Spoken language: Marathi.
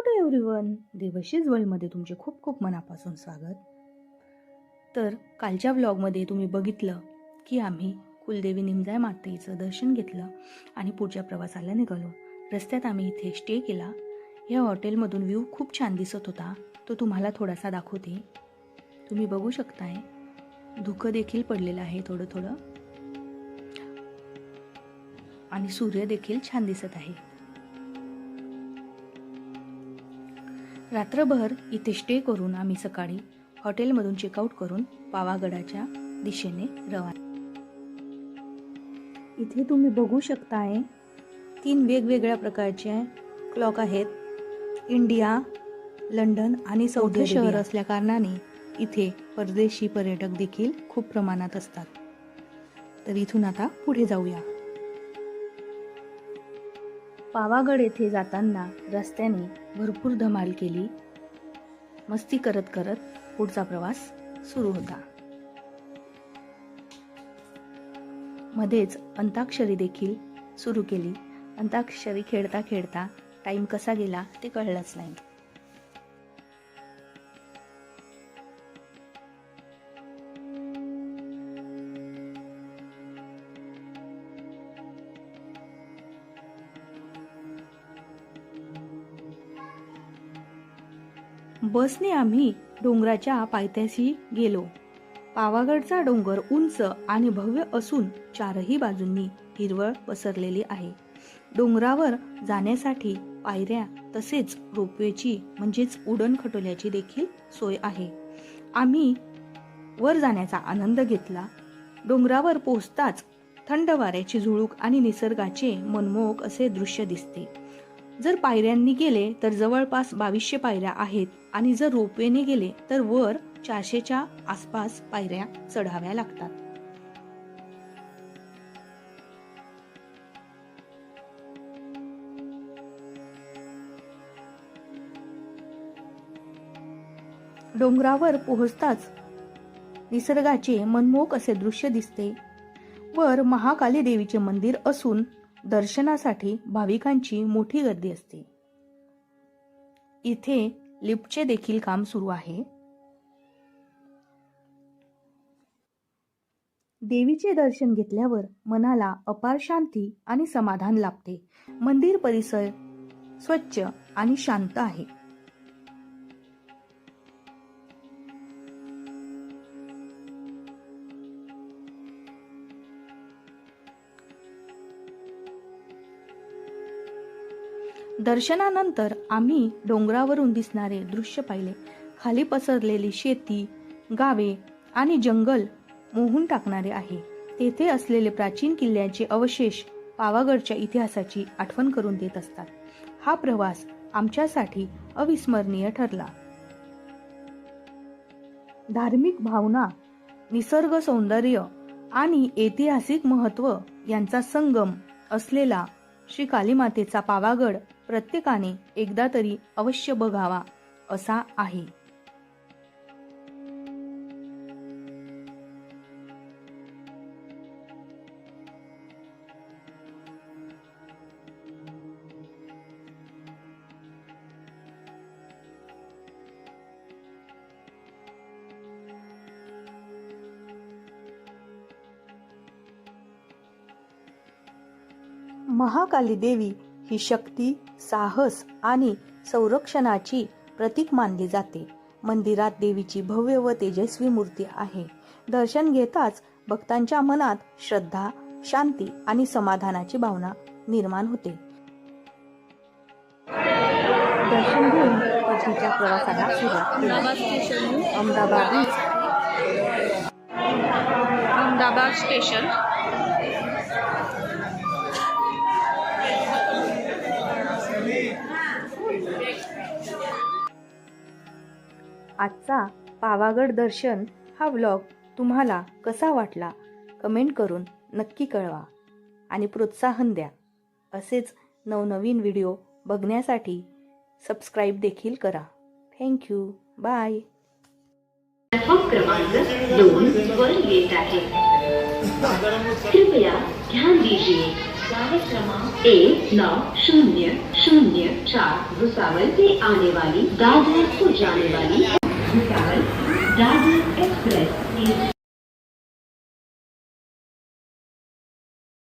हॅलो टू एव्हरीवन देवशीज वर्ल्डमध्ये तुमचे खूप खूप मनापासून स्वागत. तर कालच्या व्लॉगमध्ये तुम्ही बघितलं की आम्ही कुलदेवी निमजाय मातेचं दर्शन घेतलं आणि पुढच्या प्रवासाला निघालो. रस्त्यात आम्ही इथे स्टे केला. या हॉटेलमधून व्ह्यू खूप छान दिसत होता. तो तुम्हाला थोडासा दाखवते. तुम्ही बघू शकताय. धुकं देखील पडलेलं आहे थोडं थोडं. आणि सूर्य देखील छान दिसत आहे. रात्रभर इथे स्टे करून आम्ही सकाळी हॉटेलमधून चेकआउट करून पावागडाच्या दिशेने रवाना. इथे तुम्ही बघू शकताय तीन वेगवेगळ्या प्रकारचे क्लॉक आहेत. इंडिया लंडन आणि सौदी शहर असल्या कारणाने इथे परदेशी पर्यटक देखील खूप प्रमाणात असतात. तर इथून आता पुढे जाऊया. पावागड येथे जाताना रस्त्याने भरपूर धमाल केली. मस्ती करत करत पुढचा प्रवास सुरू होता. मध्येच अंताक्षरी देखील सुरू केली. अंताक्षरी खेळता खेळता टाईम कसा गेला ते कळलंच नाही. बसने आम्ही डोंगराच्या पायथ्याशी गेलो. पावागडचा डोंगर उंच आणि भव्य असून चारही बाजूंनी हिरवळ पसरलेली आहे. डोंगरावर जाण्यासाठी पायऱ्या तसेच रोपवेची म्हणजेच उडण खटोल्याची देखील सोय आहे. आम्ही वर जाण्याचा आनंद घेतला. डोंगरावर पोहोचताच थंड वाऱ्याची झुळूक आणि निसर्गाचे मनमोहक असे दृश्य दिसते. जर पायऱ्यांनी गेले तर जवळपास बावीसशे पायऱ्या आहेत आणि जर रोपवेने गेले तर वर चारशेच्या आसपास पायऱ्या चढाव्या लागतात. डोंगरावर पोहोचताच निसर्गाचे मनमोहक असे दृश्य दिसते. वर महाकाली देवीचे मंदिर असून दर्शनासाठी भाविकांची मोठी गर्दी असते. इथे लिफ्टचे देखील काम सुरू आहे. देवीचे दर्शन घेतल्यावर मनाला अपार शांती आणि समाधान लाभते. मंदिर परिसर स्वच्छ आणि शांत आहे. दर्शनानंतर आम्ही डोंगरावरून दिसणारे दृश्य पाहिले. खाली पसरलेली शेती गावे आणि जंगल मोहून टाकणारे आहे. तेथे असलेले प्राचीन किल्ल्यांचे अवशेष पावागडच्या इतिहासाची आठवण करून देत असतात. हा प्रवास आमच्यासाठी अविस्मरणीय ठरला. धार्मिक भावना निसर्ग सौंदर्य आणि ऐतिहासिक महत्त्व यांचा संगम असलेला श्री कालीमातेचा पावागड प्रत्येकाने एकदा तरी अवश्य बघावा असा आहे. महाकाली देवी ही शक्ती साहस आणि संरक्षणाची प्रतीक मानली जाते. मंदिरात देवीची भव्य व तेजस्वी मूर्ती आहे. दर्शन घेताच भक्तांच्या मनात श्रद्धा शांती आणि समाधानाची भावना निर्माण होते. दर्शन घेऊन प्रवासाला सुरुवात अहमदाबाद. अहमदाबाद स्टेशन. आजचा पावागड दर्शन हा व्लॉग तुम्हाला कसा वाटला कमेंट करून नक्की कळवा आणि प्रोत्साहन द्या. असेच नवनवीन व्हिडिओ बघण्यासाठी सबस्क्राईब देखील करा. थँक्यू बाय प्लॅटफॉर्म क्रमांक दोन वर येत आहे. कृपया ध्यान दीजिए. गाड़ी क्रमांक एक नौ शून्य शून्य चार भुसावल से आने वाली दादर हो को जाने वाली भुसावल दादर एक्सप्रेस is